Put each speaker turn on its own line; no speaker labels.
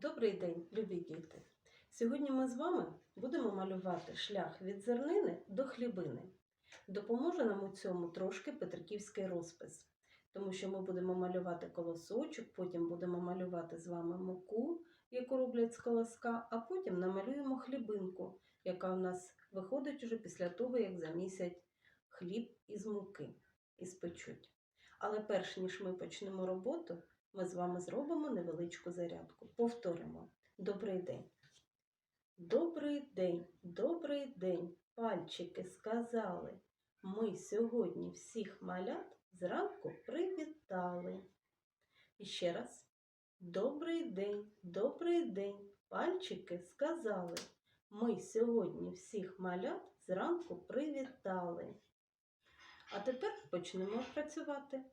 Добрий день, любі діти! Сьогодні ми з вами будемо малювати шлях від зернини до хлібини. Допоможе нам у цьому трошки петриківський розпис, тому що ми будемо малювати колосочок, потім будемо малювати з вами муку, яку роблять з колоска, а потім намалюємо хлібинку, яка у нас виходить уже після того, як замісять хліб із муки і спечуть. Але перш ніж ми почнемо роботу, ми з вами зробимо невеличку зарядку. Повторимо. Добрий день. Добрий день, добрий день, пальчики сказали. Ми сьогодні всіх малят зранку привітали. І ще раз. Добрий день, добрий день, пальчики сказали. Ми сьогодні всіх малят зранку привітали. А тепер почнемо працювати.